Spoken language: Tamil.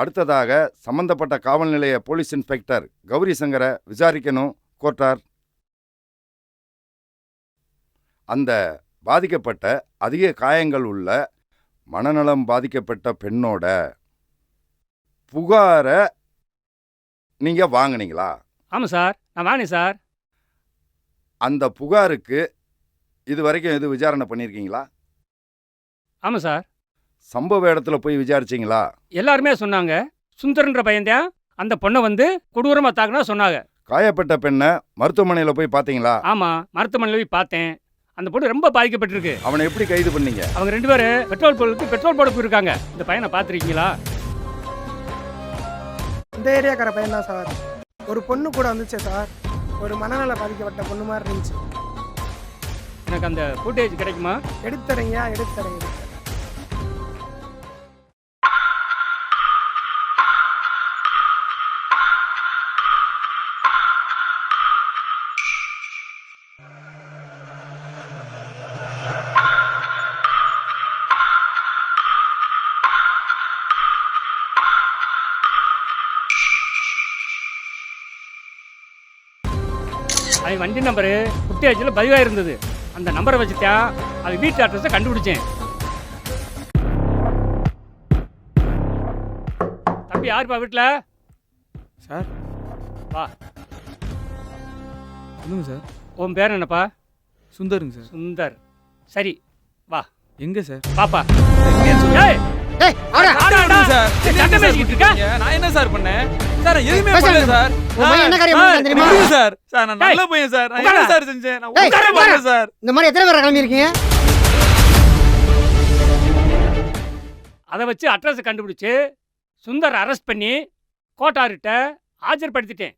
அடுத்ததாக சம்பந்தப்பட்ட காவல் நிலைய போலீஸ் இன்ஸ்பெக்டர் கௌரி சங்கரை விசாரிக்கணும் கோர்ட்டார். அந்த பாதிக்கப்பட்ட அதிக காயங்கள் உள்ள மனநலம் பாதிக்கப்பட்ட பெண்ணோட புகாரை நீங்க வாங்குனீங்களா? ஆமாம் சார் நான் வாங்கினேன் சார். அந்த புகாருக்கு இது வரைக்கும் எது விசாரணை பண்ணியிருக்கீங்களா? ஆமாம் சார். சம்பவ இடத்துல போய் விசாரிச்சீங்களா? எல்லாருமே சொன்னாங்க. சுந்தரன்ற பையன்தான் அந்த பொண்ணை வந்து கொடூரமாக தாக்குனா சொன்னாங்க. காயப்பட்ட பெண்ணை மருத்துவமனையில் போய் பார்த்தீங்களா? ஆமாம் மருத்துவமனையில் போய் பார்த்தேன். அந்த பொண்ணு ரொம்ப பாதிக்கப்பட்டிருக்கு. அவனை எப்படி கைது பண்ணீங்க? அவங்க ரெண்டு பேரும் பெட்ரோல் பொருளுக்கு பெட்ரோல் போட போயிருக்காங்க. இந்த பையனை பார்த்துருக்கீங்களா? இந்த ஏரியாக்கார பையன் தான் சார். ஒரு பொண்ணு கூட வந்துச்சு சார். ஒரு மனநல பாதிக்கப்பட்ட பொண்ணு மாதிரி இருந்துச்சு. எனக்கு அந்த ஃபுட்டேஜ் கிடைக்குமா? எடுத்துறீங்க எடுத்துறேன் அவன் வண்டி நம்பரு ஃபுட்டேஜில் பதிவாக இருந்தது. அந்த நம்பரை வச்சுத்தான் அது வீட்டு அட்ரஸை கண்டுபிடிச்சேன். தம்பி யாருப்பா வீட்டில் சார். வா. சொல்லுங்க சார். உன் பேர் என்னப்பா? சுந்தருங்க சார். சுந்தர். சரி வா. எங்க சார்? பாப்பா. நான் என்ன சார் பண்ணேன்? சார் எதுவுமே. பண்ணல சார். என்ன காரியம் தெரியுமா? சார். சார் நான் நல்ல பையன் சார். நான் என்ன. சார் செஞ்சேன்? நான் உட்கார. மாட்டேன் சார். இந்த மாதிரி எத்தனை பேர் கிளம்பியிருக்கீங்க? அதை வச்சு அட்ரஸ் கண்டுபிடிச்சு சுந்தர் அரெஸ்ட் பண்ணி கோட்டார்கிட்ட ஆஜர்படுத்திட்டேன்.